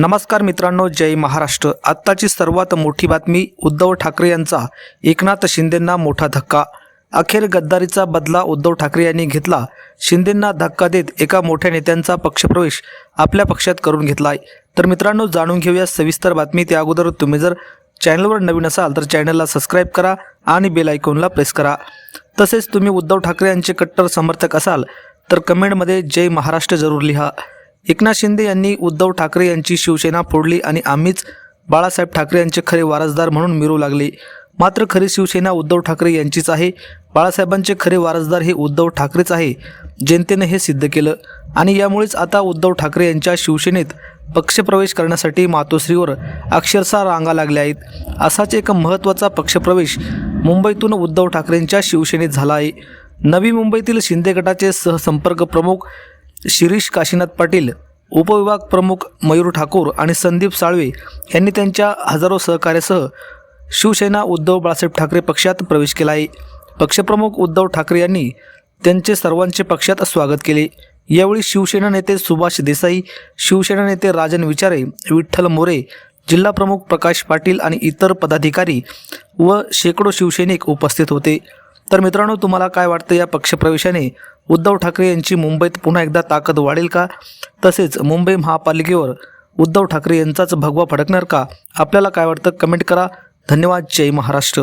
नमस्कार मित्रांनो जय महाराष्ट्र. आत्ताची सर्वात मोठी बातमी उद्धव ठाकरे यांचा. एकनाथ शिंदेंना मोठा धक्का. अखेर गद्दारीचा बदला उद्धव ठाकरे यांनी घेतला. शिंदेंना धक्का देत एका मोठ्या नेत्यांचा पक्षप्रवेश आपल्या पक्षात करून घेतला आहे तर मित्रांनो जाणून घेऊया सविस्तर बातमी. त्या अगोदर तुम्ही जर चॅनलवर नवीन असाल तर चॅनलला सबस्क्राईब करा आणि बेल आयकॉनला प्रेस करा. तसेच तुम्ही उद्धव ठाकरे यांचे कट्टर समर्थक असाल तर कमेंटमध्ये जय महाराष्ट्र जरूर लिहा. एकनाथ शिंदे यांनी उद्धव ठाकरे यांची शिवसेना फोडली आणि आम्हीच बाळासाहेब ठाकरे यांचे खरे वारसदार म्हणून मिरू लागले. मात्र खरी शिवसेना उद्धव ठाकरे यांचीच आहे. बाळासाहेबांचे खरे वारसदार हे उद्धव ठाकरेच आहे. जनतेने हे सिद्ध केलं. आणि यामुळेच आता उद्धव ठाकरे यांच्या शिवसेनेत पक्षप्रवेश करण्यासाठी मातोश्रीवर अक्षरशः रांगा लागल्या आहेत. असाच एक महत्त्वाचा पक्षप्रवेश मुंबईतून उद्धव ठाकरेंच्या शिवसेनेत झाला आहे. नवी मुंबईतील शिंदे गटाचे सहसंपर्क प्रमुख शिरीष काशीनाथ पाटील उपविभाग प्रमुख मयूर ठाकूर आणि संदीप साळवे यांनी त्यांच्या हजारो सहकार्यासह शिवसेना उद्धव बाळासाहेब ठाकरे पक्षात प्रवेश केला आहे. पक्षप्रमुख उद्धव ठाकरे यांनी त्यांचे सर्वांचे पक्षात स्वागत केले. यावेळी शिवसेना नेते सुभाष देसाई शिवसेना नेते राजन विचारे विठ्ठल मोरे जिल्हा प्रमुख प्रकाश पाटील आणि इतर पदाधिकारी व शेकडो शिवसैनिक उपस्थित होते. तर मित्रांनो तुम्हाला काय वाटतं या पक्षप्रवेशाने? उद्धव ठाकरे यांची मुंबईत पुन्हा एकदा ताकद वाढेल का? तसेच मुंबई महापालिकेवर उद्धव ठाकरे यांचाच भगवा फडकणार का? आपल्याला काय वाटतं? कमेंट करा. धन्यवाद. जय महाराष्ट्र.